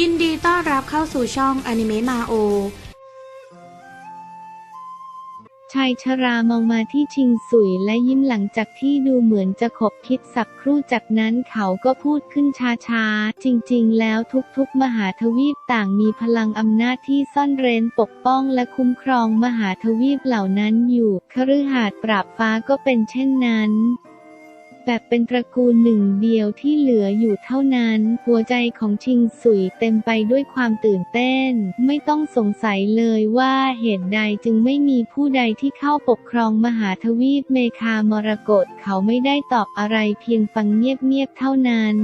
ยินดีต้อนรับเข้าสู่ช่องอนิเมะมาโอ ชายชรามองมาที่ชิงสุยและยิ้มหลังจากที่ดูเหมือนจะขบคิดสักครู่จากนั้นเขาก็พูดขึ้นช้าๆ จริงๆ แล้วทุกๆ มหาทวีปต่างมีพลังอำนาจที่ซ่อนเร้นปกป้องและคุ้มครองมหาทวีปเหล่านั้นอยู่ คฤหาสน์ปราบฟ้าก็เป็นเช่นนั้น แบบเป็นตระกูลหนึ่งเดียวที่เหลืออยู่เท่านั้น หัวใจของชิงสุยเต็มไปด้วยความตื่นเต้น ไม่ต้องสงสัยเลยว่าเหตุใดจึงไม่มีผู้ใดที่เข้าปกครองมหาทวีปเมคามรกตเขาไม่ได้ตอบอะไรเพียงฟังเงียบๆเท่านั้น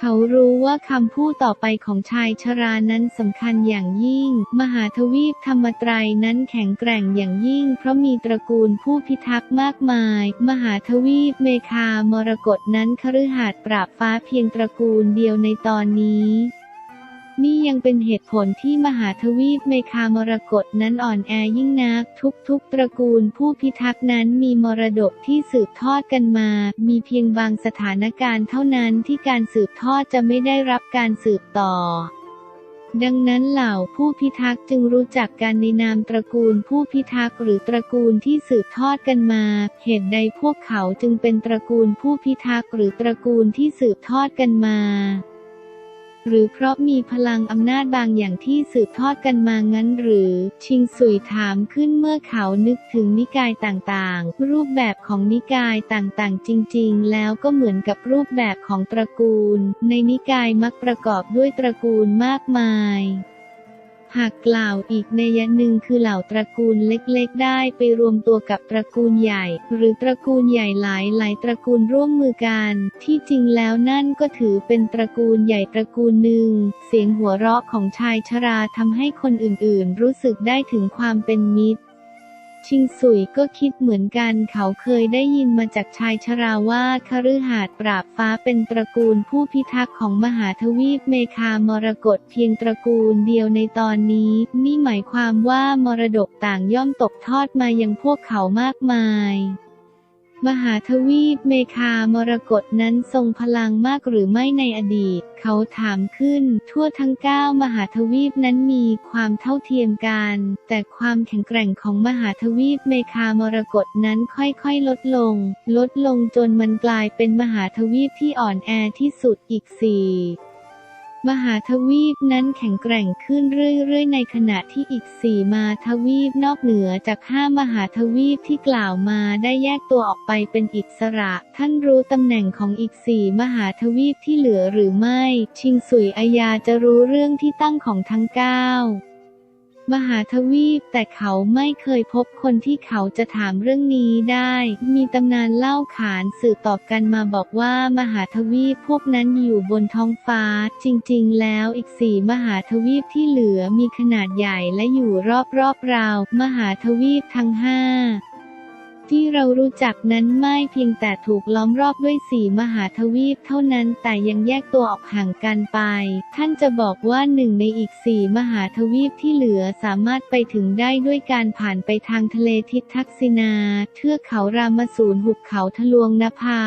เขารู้ว่าคำพูดต่อไปของชายชรานั้นสำคัญอย่างยิ่ง มหาทวีปธรรมไตรนั้นแข็งแกร่งอย่างยิ่ง เพราะมีตระกูลผู้พิทักษ์มากมาย มหาทวีปเมคามรกตนั้นคฤหาสน์ปราบฟ้าเพียงตระกูลเดียวในตอนนี้ นี่ยังเป็นเหตุผลที่มหาทวีปเมคามรกตนั้นอ่อนแอยิ่งนัก ทุกๆ ตระกูลผู้พิทักษ์นั้นมีมรดกที่สืบทอดกันมา มีเพียงบางสถานการณ์เท่านั้นที่การสืบทอดจะไม่ได้รับการสืบต่อดังนั้นเหล่าผู้พิทักษ์จึงรู้จักกันในนามตระกูลผู้พิทักษ์หรือตระกูลที่สืบทอดกันมา เหตุใดพวกเขาจึงเป็นตระกูลผู้พิทักษ์หรือตระกูลที่สืบทอดกันมา หรือเพราะมีพลังอำนาจบางอย่างที่สืบทอดกันมางั้นหรือ ชิงสุยถามขึ้นเมื่อเขานึกถึงนิกายต่างๆ รูปแบบของนิกายต่างๆ จริง ๆ แล้วก็เหมือนกับรูปแบบของตระกูล ในนิกายมักประกอบด้วยตระกูลมากมาย หากกล่าวอีกในยะหนึ่งคือเหล่าตระกูลเล็กๆ ได้ไปรวมตัวกับตระกูลใหญ่ หรือตระกูลใหญ่หลายหลายๆตระกูลร่วมมือกัน ที่จริงแล้วนั่นก็ถือเป็นตระกูลใหญ่ตระกูลหนึ่ง เสียงหัวเราะของชายชราทำให้คนอื่นๆ รู้สึกได้ถึงความเป็นมิตร ชิงสุยก็คิดเหมือนกันเขาเคยได้ยินมาจากชายชราว่าคฤหาสน์ปราบฟ้าเป็นตระกูลผู้พิทักษ์ของมหาทวีปเมคามรกตเพียงตระกูลเดียวในตอนนี้ นี่หมายความว่ามรดกต่างย่อมตกทอดมายังพวกเขามากมาย มหาทวีปเมคามรกตนั้นทรงพลังมากหรือไม่ในอดีต เขาถามขึ้น ทั่วทั้งเก้ามหาทวีปนั้นมีความเท่าเทียมกัน แต่ความแข็งแกร่งของมหาทวีปเมคามรกตนั้นค่อยๆ ลดลง ลดลงจนมันกลายเป็นมหาทวีปที่อ่อนแอที่สุดอีกสี่ มหาทวีปนั้นแข็งแกร่งขึ้นเรื่อยๆ ในขณะที่อีกสี่มาทวีปนอกเหนือจากห้ามหาทวีปที่กล่าวมาได้แยกตัวออกไปเป็นอิสระ ท่านรู้ตำแหน่งของอีกสี่มหาทวีปที่เหลือหรือไม่ ชิงสุยอายาจะรู้เรื่องที่ตั้งของทั้งเก้า มหาทวีปแต่เขาไม่เคยพบคนที่เขาจะถามเรื่องนี้ได้ มีตำนานเล่าขานสืบต่อกันมาบอกว่ามหาทวีปพวกนั้นอยู่บนท้องฟ้า จริงๆ แล้วอีกสี่มหาทวีปที่เหลือมีขนาดใหญ่และอยู่รอบๆราวมหาทวีปทั้งห้า ที่เรารู้จักนั้นไม่เพียงแต่ถูกล้อมรอบด้วยสี่มหาทวีปเท่านั้นแต่ยังแยกตัวออกห่างกันไป ท่านจะบอกว่าหนึ่งในอีกสี่มหาทวีปที่เหลือสามารถไปถึงได้ด้วยการผ่านไปทางทะเลทิศทักษิณาเทือกเขารามสูรหุบเขาทะลวงนภา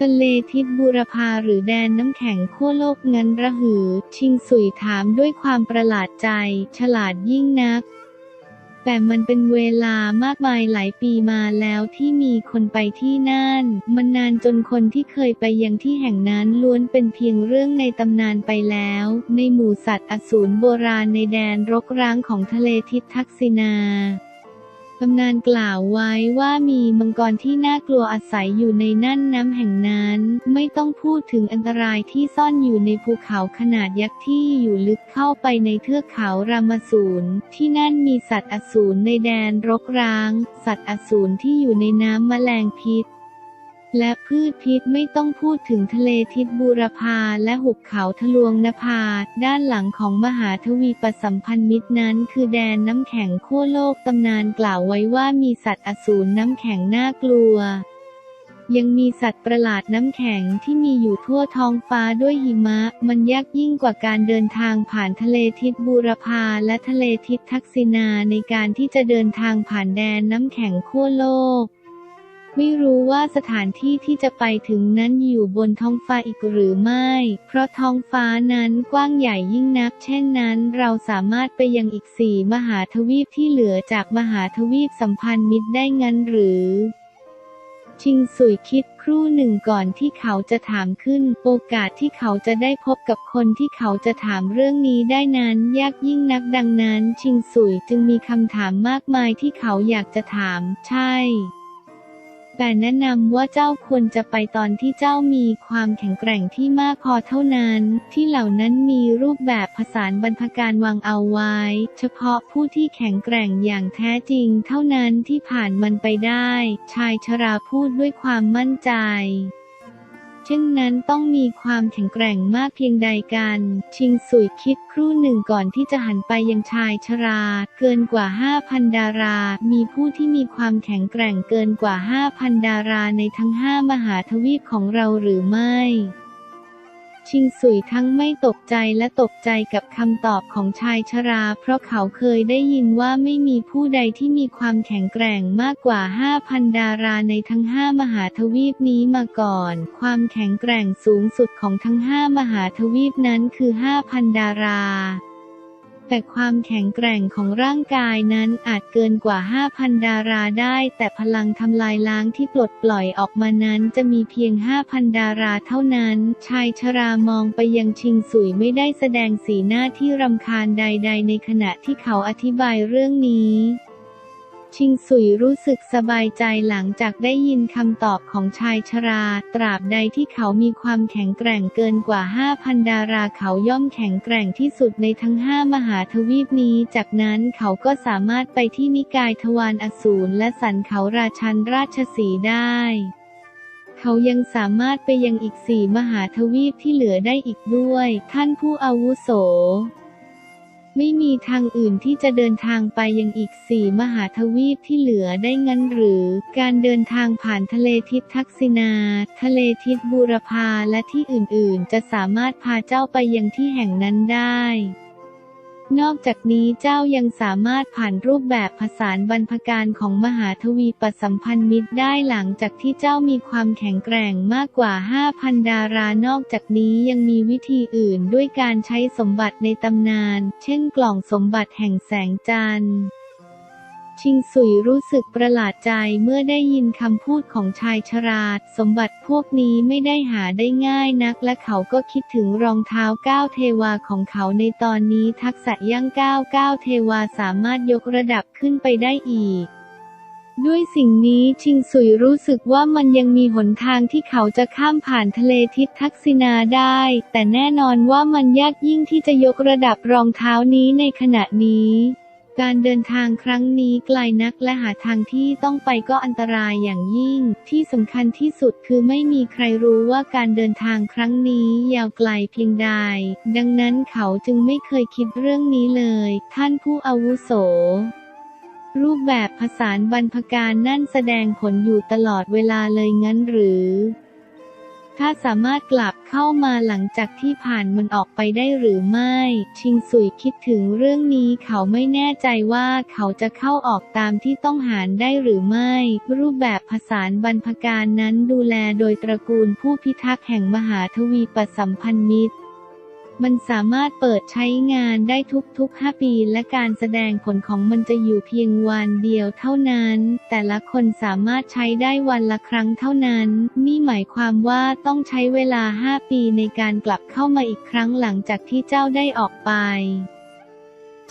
ทะเลทิศบูรพาหรือแดนน้ำแข็งขั้วโลกงั้นระหือ ชิงสุยถามด้วยความประหลาดใจ ฉลาดยิ่งนัก แต่มันเป็นเวลามากมายหลายปีมาแล้วที่มีคนไปที่นั่น มันนานจนคนที่เคยไปยังที่แห่งนั้นล้วนเป็นเพียงเรื่องในตำนานไปแล้ว ในหมู่สัตว์อสูรโบราณในแดนรกร้างของทะเลทิศทักษิณา ตำนานกล่าวไว้ว่ามีมังกรที่น่ากลัวอาศัยอยู่ในน่านน้ำแห่งนั้น ไม่ต้องพูดถึงอันตรายที่ซ่อนอยู่ในภูเขาขนาดยักษ์ที่อยู่ลึกเข้าไปในเทือกเขารามสูรที่นั่นมีสัตว์อสูรในแดนรกร้าง สัตว์อสูรที่อยู่ในน้ำแมลงพิษ และพืชพิษไม่ต้องพูดถึงทะเลทิศบูรพาและหุบเขาทะลวงนภา ด้านหลังของมหาทวีปสัมพันธ์มิตรนั้น คือแดนน้ำแข็งขั้วโลกตำนานกล่าวไว้ว่ามีสัตว์อสูรน้ำแข็งน่ากลัวยังมีสัตว์ประหลาดน้ำแข็งที่มีอยู่ทั่วท้องฟ้าด้วยหิมะ มันยากยิ่งกว่าการเดินทางผ่านทะเลทิศบูรพาและทะเลทิศทักษิณาในการที่จะเดินทางผ่านแดนน้ำแข็งขั้วโลก ไม่รู้ว่าสถานที่ที่จะไปถึงนั้นอยู่บนท้องฟ้าอีกหรือไม่ เพราะท้องฟ้านั้นกว้างใหญ่ยิ่งนัก เช่นนั้น เราสามารถไปยังอีกสี่มหาทวีปที่เหลือจากมหาทวีปสัมพันธ์มิตรได้งั้นหรือ ชิงสุยคิดครู่หนึ่งก่อนที่เขาจะถามขึ้น โอกาสที่เขาจะได้พบกับคนที่เขาจะถามเรื่องนี้ได้นั้น ยากยิ่งนักดังนั้น ชิงสุยจึงมีคำถามมากมายที่เขาอยากจะถาม ใช่ แต่แนะนำว่าเจ้าควรจะไปตอนที่เจ้ามีความแข็งแกร่งที่มากพอเท่านั้น ที่เหล่านั้นมีรูปแบบผสานบรรพการวางเอาไว้ เฉพาะผู้ที่แข็งแกร่งอย่างแท้จริงเท่านั้นที่ผ่านมันไปได้ ชายชราพูดด้วยความมั่นใจ ช่นนั้นต้องมีความแข็งแกร่งมากเพียงใดกัน ชิงสุยคิดครู่หนึ่งก่อนที่จะหันไปยังชายชรา เกินกว่า 5,000 ดารา มีผู้ที่มีความแข็งแกร่งเกินกว่า 5,000 ดาราในทั้ง 5 มหาทวีปของเราหรือไม่ ชิงสุยทั้งไม่ตกใจและตกใจกับคำตอบของชายชรา เพราะเขาเคยได้ยินว่าไม่มีผู้ใดที่มีความแข็งแกร่งมากกว่า 5,000 ดาราในทั้ง 5 มหาทวีปนี้มาก่อน ความแข็งแกร่งสูงสุดของทั้ง 5 มหาทวีปนั้นคือ 5,000 ดารา แต่ความแข็งแกร่งของร่างกายนั้นอาจเกินกว่า 5,000 ดาราได้ แต่พลังทำลายล้างที่ปลดปล่อยออกมานั้นจะมีเพียง 5,000 ดาราเท่านั้น ชายชรามองไปยังชิงสุยไม่ได้แสดงสีหน้าที่รำคาญใด ๆ ในขณะที่เขาอธิบายเรื่องนี้ ชิงสุยรู้สึกสบายใจหลังจากได้ยินคำตอบของชายชรา ตราบใดที่เขามีความแข็งแกร่งเกินกว่า 5,000 ดาราเขาย่อมแข็งแกร่งที่สุดในทั้ง 5 มหาทวีปนี้ จากนั้นเขาก็สามารถไปที่นิกายทวารอสูรและสันเขาราชันราชสีได้เขายังสามารถไปยังอีกสี่มหาทวีปที่เหลือได้อีกด้วย ท่านผู้อาวุโส ไม่มีทางอื่นที่จะเดินทางไปยังอีกสี่มหาทวีปที่เหลือได้งั้นหรือ การเดินทางผ่านทะเลทิศทักษิณา ทะเลทิศบูรพาและที่อื่นๆ จะสามารถพาเจ้าไปยังที่แห่งนั้นได้ นอกจากนี้เจ้ายังสามารถผ่านรูปแบบผสานบรรพการของมหาทวีปสัมพันธ์มิตรได้หลังจากที่เจ้ามีความแข็งแกร่งมากกว่า 5,000 ดารานอกจากนี้ยังมีวิธีอื่นด้วยการใช้สมบัติในตำนาน เช่นกล่องสมบัติแห่งแสงจันทร์ ชิงสุยรู้สึกประหลาดใจเมื่อได้ยินคำพูดของชายชราสมบัติพวกนี้ไม่ได้หาได้ง่ายนัก และเขาก็คิดถึงรองเท้าก้าวเทวาของเขาในตอนนี้ทักษะย่างก้าวก้าวเทวาสามารถยกระดับขึ้นไปได้อีกด้วยสิ่งนี้ชิงสุยรู้สึกว่ามันยังมีหนทางที่เขาจะข้ามผ่านทะเลทิศทักษิณาได้ แต่แน่นอนว่ามันยากยิ่งที่จะยกระดับรองเท้านี้ในขณะนี้ การเดินทางครั้งนี้ไกลนักและหาทางที่ต้องไปก็อันตรายอย่างยิ่ง ที่สำคัญที่สุดคือไม่มีใครรู้ว่าการเดินทางครั้งนี้ยาวไกลเพียงใด ดังนั้นเขาจึงไม่เคยคิดเรื่องนี้เลย ท่านผู้อาวุโสรูปแบบผสานบรรพการนั่นแสดงผลอยู่ตลอดเวลาเลยงั้นหรือ ถ้าสามารถกลับเข้ามาหลังจากที่ผ่านมันออกไปได้หรือไม่ ชิงสุยคิดถึงเรื่องนี้เขาไม่แน่ใจว่าเขาจะเข้าออกตามที่ต้องหารได้หรือไม่ รูปแบบผสานบรรพการนั้นดูแลโดยตระกูลผู้พิทักษ์แห่งมหาทวีปสัมพันธ์มิตร มันสามารถเปิดใช้งานได้ทุกๆ 5 ปีและการแสดงผลของมันจะอยู่เพียงวันเดียวเท่านั้น แต่ละคนสามารถใช้ได้วันละครั้งเท่านั้น นี่หมายความว่าต้องใช้เวลา 5 ปีในการกลับเข้ามาอีกครั้งหลังจากที่เจ้าได้ออกไป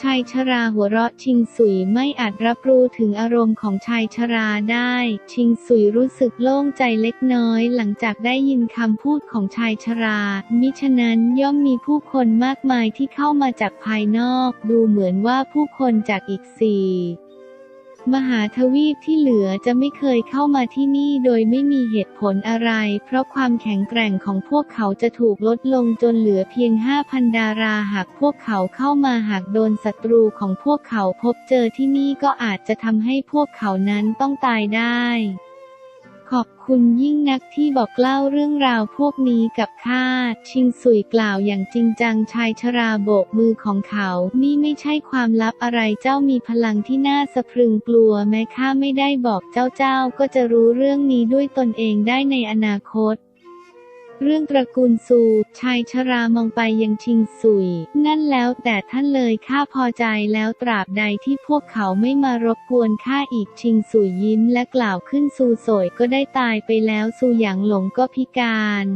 ชายชราหัวเราะชิงสุยไม่อาจรับรู้ถึงอารมณ์ของชายชราได้ ชิงสุยรู้สึกโล่งใจเล็กน้อย หลังจากได้ยินคำพูดของชายชรา มิฉะนั้นย่อมมีผู้คนมากมายที่เข้ามาจากภายนอก ดูเหมือนว่าผู้คนจากอีกสี่ มหาทวีปที่เหลือจะไม่เคยเข้ามาที่นี่โดยไม่มีเหตุผลอะไร เพราะความแข็งแกร่งของพวกเขาจะถูกลดลงจนเหลือเพียง 5,000 ดาราหากพวกเขาเข้ามาหากโดนศัตรูของพวกเขาพบเจอที่นี่ก็อาจจะทำให้พวกเขานั้นต้องตายได้ ขอบคุณยิ่งนักที่บอกเล่าเรื่องราวพวกนี้กับข้า ชิงสุยกล่าวอย่างจริงจังชายชราโบกมือของเขา นี่ไม่ใช่ความลับอะไรเจ้ามีพลังที่น่าสะพรึงกลัวแม้ข้าไม่ได้บอกเจ้าเจ้าก็จะรู้เรื่องนี้ด้วยตนเองได้ในอนาคต เรื่องตระกูลซูชายชรามองไปยังชิงสุย นั่นแล้วแต่ท่านเลยข้าพอใจแล้วตราบใดที่พวกเขาไม่มารบกวนข้าอีกชิงสุยยิ้มและกล่าวขึ้นซูโสยก็ได้ตายไปแล้วซูหยางหลงก็พิการ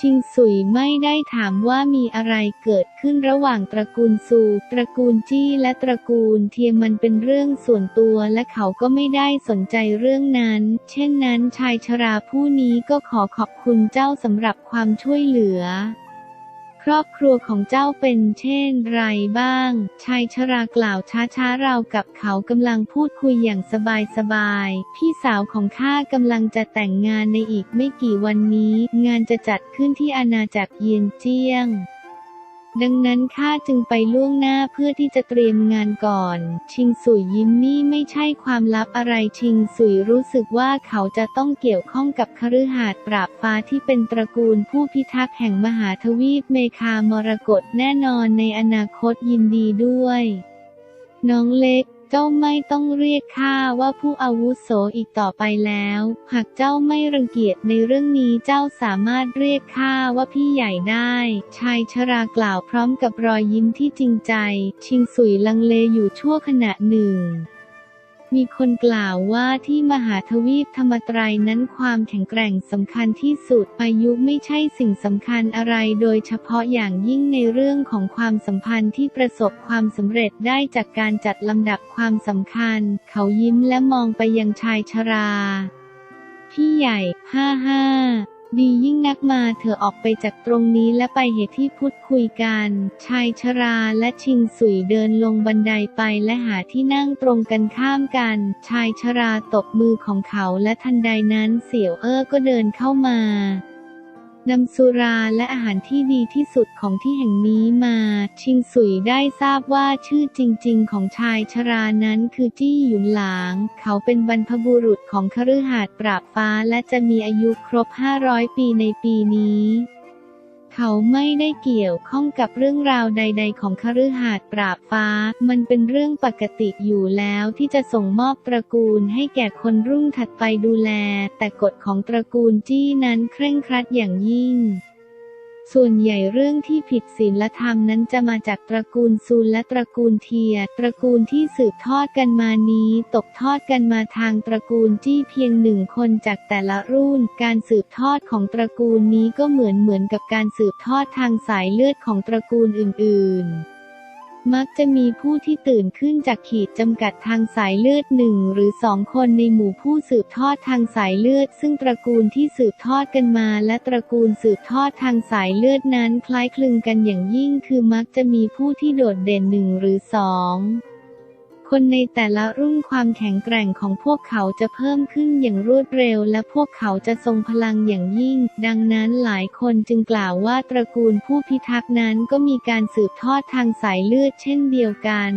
ชิงสุยไม่ได้ถามว่ามีอะไรเกิดขึ้นระหว่างตระกูลซู ตระกูลจี้และตระกูลเทียมมันเป็นเรื่องส่วนตัวและเขาก็ไม่ได้สนใจเรื่องนั้น เช่นนั้นชายชราผู้นี้ก็ขอขอบคุณเจ้าสำหรับความช่วยเหลือ ครอบครัวของเจ้าเป็นเช่นไรบ้าง ชายชรากล่าวช้าๆเรากับเขากำลังพูดคุยอย่างสบายๆ พี่สาวของข้ากำลังจะแต่งงานในอีกไม่กี่วันนี้ งานจะจัดขึ้นที่อาณาจักรเยียนเจี้ยง ดังนั้นข้าจึงไปล่วงหน้าเพื่อที่จะเตรียมงานก่อน ชิงสุยยิ้มนี่ไม่ใช่ความลับอะไรชิงสุยรู้สึกว่าเขาจะต้องเกี่ยวข้องกับคฤหาสน์ปราบฟ้าที่เป็นตระกูลผู้พิทักษ์แห่งมหาทวีปเมคามรกตแน่นอนในอนาคตยินดีด้วย น้องเล็ก จ้าไม่ต้องเรียกข้าว่าผู้อาวุโสอีกต่อไปแล้ว หากเจ้าไม่รังเกียจในเรื่องนี้เจ้าสามารถเรียกข้าว่าพี่ใหญ่ได้ ชายชรากล่าวพร้อมกับรอยยิ้มที่จริงใจ ชิงสุยลังเลอยู่ชั่วขณะหนึ่ง มีคนกล่าวว่าที่มหาทวีปธรรมตรนั้นความแข็งแกร่งสำคัญที่สุด อายุไม่ใช่สิ่งสำคัญอะไรโดยเฉพาะอย่างยิ่งในเรื่องของความสัมพันธ์ที่ประสบความสำเร็จได้จากการจัดลำดับความสำคัญ เขายิ้มและมองไปยังชายชรา พี่ใหญ่ ห้าห้า ดียิ่งนักมาเธอออกไปจากตรงนี้และไปเหตุที่พูดคุยกัน ชายชราและชิงสุยเดินลงบันไดไปและหาที่นั่งตรงกันข้ามกัน ชายชราตบมือของเขาและทันใดนั้นเสี่ยวเอ้อก็เดินเข้ามา นำสุราและอาหารที่ดีที่สุดของที่แห่งนี้มา ชิงสุยได้ทราบว่าชื่อจริง ๆ ของชายชรานั้นคือจี้หยุนหลาง เขาเป็นบรรพบุรุษของคฤหาสน์ปราบฟ้าและจะมีอายุครบ 500 ปีในปีนี้ เขาไม่ได้เกี่ยวข้องกับเรื่องราวใด ๆ ของคฤหาสน์ปราบฟ้า มันเป็นเรื่องปกติอยู่แล้วที่จะส่งมอบตระกูลให้แก่คนรุ่นถัดไปดูแล แต่กฎของตระกูลจี้นั้นเคร่งครัดอย่างยิ่ง ส่วนใหญ่เรื่องที่ผิดศีลธรรมนั้นจะมาจากตระกูลซูนและตระกูลเทีย ตระกูลที่สืบทอดกันมานี้ ตกทอดกันมาทางตระกูลจี้เพียงหนึ่งคนจากแต่ละรุ่น การสืบทอดของตระกูลนี้ก็เหมือนเหมือนกับการสืบทอดทางสายเลือดของตระกูลอื่น ๆ มักจะมีผู้ที่ตื่นขึ้นจากขีดจำกัดทางสายเลือดหนึ่งหรือสองคนในหมู่ผู้สืบทอดทางสายเลือด ซึ่งตระกูลที่สืบทอดกันมา และตระกูลสืบทอดทางสายเลือดนั้นคล้ายคลึงกันอย่างยิ่ง คือมักจะมีผู้ที่โดดเด่นหนึ่งหรือสอง คนในแต่ละรุ่นความแข็งแกร่งของพวกเขาจะเพิ่มขึ้นอย่างรวดเร็ว และพวกเขาจะทรงพลังอย่างยิ่ง ดังนั้นหลายคนจึงกล่าวว่าตระกูลผู้พิทักษ์นั้นก็มีการสืบทอดทางสายเลือดเช่นเดียวกัน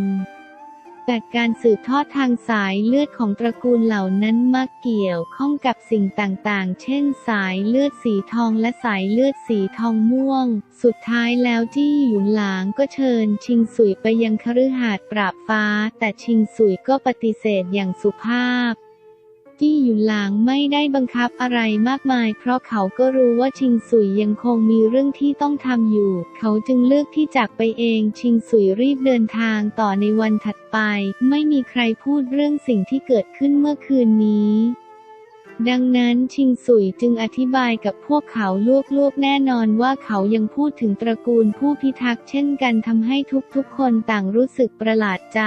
แต่การสืบทอดทางสายเลือดของตระกูลเหล่านั้นมากเกี่ยวข้องกับสิ่งต่างๆ เช่นสายเลือดสีทองและสายเลือดสีทองม่วง สุดท้ายแล้วที่หยุนหลางก็เชิญ ชิงสุยไปยังคฤหาสน์ปราบฟ้า แต่ชิงสุยก็ปฏิเสธอย่างสุภาพ จี้หยุนหลางไม่ได้บังคับอะไรมากมาย เพราะเขาก็รู้ว่าชิงสุยยังคงมีเรื่องที่ต้องทำอยู่ เขาจึงเลือกที่จากไปเอง ชิงสุยรีบเดินทางต่อในวันถัดไป ไม่มีใครพูดเรื่องสิ่งที่เกิดขึ้นเมื่อคืนนี้ดังนั้นชิงสุยจึงอธิบายกับพวกเขาลวกๆแน่นอนว่าเขายังพูดถึงตระกูลผู้พิทักษ์เช่นกันทำให้ทุกๆคนต่างรู้สึกประหลาดใจ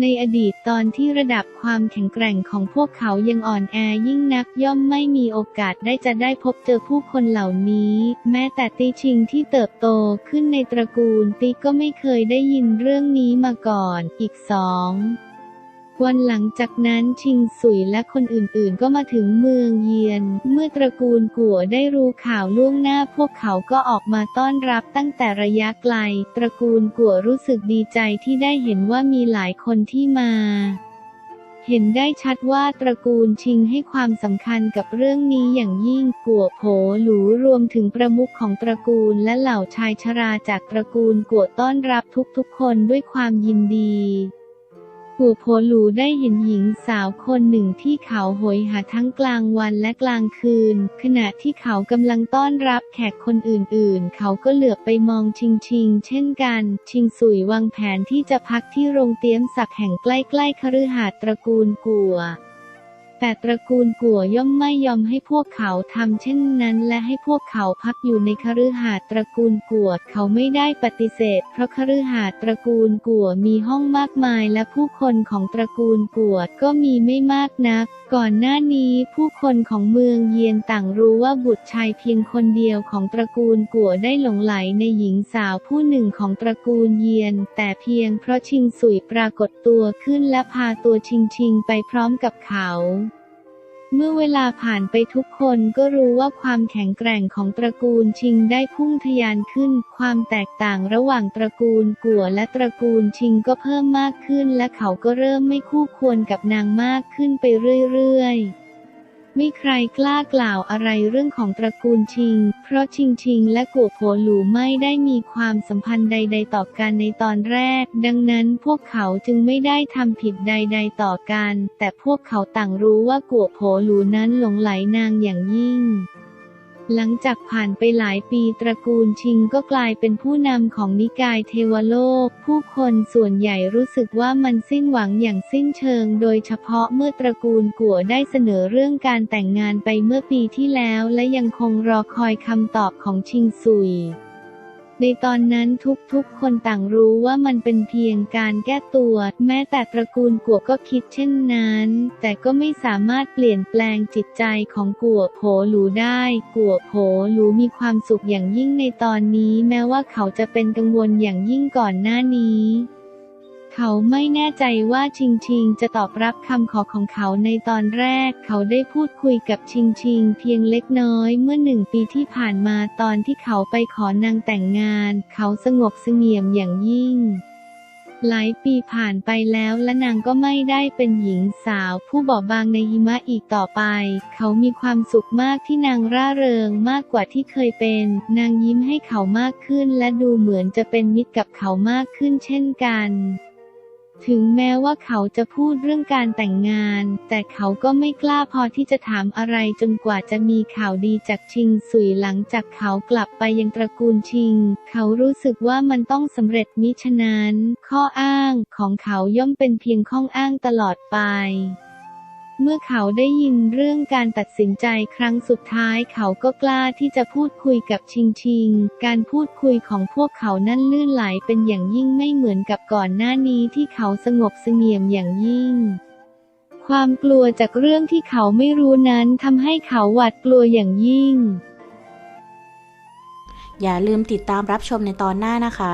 ในอดีตตอนที่ระดับความแข็งแกร่งของพวกเขายังอ่อนแอยิ่งนักย่อมไม่มีโอกาสได้จะได้พบเจอผู้คนเหล่านี้ แม้แต่ตีชิงที่เติบโตขึ้นในตระกูลตีก็ไม่เคยได้ยินเรื่องนี้มาก่อน อีกสอง วันหลังจากนั้นชิงสุยและคนอื่นๆ ก็มาถึงเมืองเยียน เมื่อตระกูลกัวได้รู้ข่าวล่วงหน้าพวกเขาก็ออกมาต้อนรับตั้งแต่ระยะไกล ตระกูลกัวรู้สึกดีใจที่ได้เห็นว่ามีหลายคนที่มาเห็นได้ชัดว่าตระกูลชิงให้ความสำคัญกับเรื่องนี้อย่างยิ่งกัวโผหลูรวมถึงประมุขของตระกูลและเหล่าชายชราจากตระกูลกัวต้อนรับทุกๆคนด้วยความยินดี กูโผหลูได้เห็นหญิงสาวคนหนึ่งที่เขาโหยหาทั้งกลางวันและกลางคืน ขณะที่เขากำลังต้อนรับแขกคนอื่นๆ เขาก็เหลือบไปมองชิงชิง เช่นกัน ชิงสุยวางแผนที่จะพักที่โรงเตี้ยมศักดิ์แห่งใกล้ๆคฤหาสน์ตระกูลกัว แต่ตระกูลกัวย่อมไม่ยอมให้พวกเขาทำเช่นนั้น และให้พวกเขาพักอยู่ในคฤหาสน์ตระกูลกัวเขาไม่ได้ปฏิเสธ เพราะคฤหาสน์ตระกูลกัวมีห้องมากมายและผู้คนของตระกูลกัวก็มีไม่มากนัก ก่อนหน้านี้ผู้คนของเมืองเยียนต่างรู้ว่าบุตรชายเพียงคนเดียวของตระกูลกัวได้หลงไหลในหญิงสาวผู้หนึ่งของตระกูลเยียน แต่เพียงเพราะชิงสุยปรากฏตัวขึ้นและพาตัวชิงชิงไปพร้อมกับเขา เมื่อเวลาผ่านไปทุกคนก็รู้ว่าความแข็งแกร่งของตระกูลชิงได้พุ่งทะยานขึ้น ความแตกต่างระหว่างตระกูลกัวและตระกูลชิงก็เพิ่มมากขึ้นและเขาก็เริ่มไม่คู่ควรกับนางมากขึ้นไปเรื่อยๆ ไม่ใครกล้ากล่าวอะไรเรื่องของตระกูลชิง เพราะชิงชิงและกัวโผหลูไม่ได้มีความสัมพันธ์ใด ๆ ต่อกันในตอนแรก ดังนั้นพวกเขาจึงไม่ได้ทำผิดใด ๆ ต่อกัน แต่พวกเขาต่างรู้ว่ากัวโผหลูนั้นหลงไหลนางอย่างยิ่ง หลังจากผ่านไปหลายปีตระกูลชิงก็กลายเป็นผู้นำของนิกายเทวโลก ผู้คนส่วนใหญ่รู้สึกว่ามันสิ้นหวังอย่างสิ้นเชิง โดยเฉพาะเมื่อตระกูลกัวได้เสนอเรื่องการแต่งงานไปเมื่อปีที่แล้วและยังคงรอคอยคำตอบของชิงซุย ในตอนนั้นทุกๆ คนต่างรู้ว่ามันเป็นเพียงการแก้ตัว แม้แต่ตระกูลกัวก็คิดเช่นนั้น แต่ก็ไม่สามารถเปลี่ยนแปลงจิตใจของกัวโผหลูได้ กัวโผหลูมีความสุขอย่างยิ่งในตอนนี้ แม้ว่าเขาจะเป็นกังวลอย่างยิ่งก่อนหน้านี้ เขาไม่แน่ใจว่าชิงชิงจะตอบรับคำขอของเขาในตอนแรก เขาได้พูดคุยกับชิงชิงเพียงเล็กน้อยเมื่อหนึ่งปีที่ผ่านมาตอนที่เขาไปขอนางแต่งงาน เขาสงบเสงี่ยมอย่างยิ่ง หลายปีผ่านไปแล้วและนางก็ไม่ได้เป็นหญิงสาว ผู้บอบบางในหิมะอีกต่อไป เขามีความสุขมากที่นางร่าเริงมากกว่าที่เคยเป็น นางยิ้มให้เขามากขึ้นและดูเหมือนจะเป็นมิตรกับเขามากขึ้นเช่นกัน ถึงแม้ว่าเขาจะพูดเรื่องการแต่งงาน แต่เขาก็ไม่กล้าพอที่จะถามอะไรจนกว่าจะมีข่าวดีจากชิงสุยหลังจากเขากลับไปยังตระกูลชิง เขารู้สึกว่ามันต้องสำเร็จมิฉะนั้น ข้ออ้างของเขาย่อมเป็นเพียงข้ออ้างตลอดไป เมื่อเขาได้ยินเรื่องการตัดสินใจครั้งสุดท้ายเขาก็กล้าที่จะพูดคุยกับชิงชิง การพูดคุยของพวกเขานั่นลื่นไหลเป็นอย่างยิ่งไม่เหมือนกับก่อนหน้านี้ที่เขาสงบเสงี่ยมอย่างยิ่ง ความกลัวจากเรื่องที่เขาไม่รู้นั้นทำให้เขาหวาดกลัวอย่างยิ่ง อย่าลืมติดตามรับชมในตอนหน้านะคะ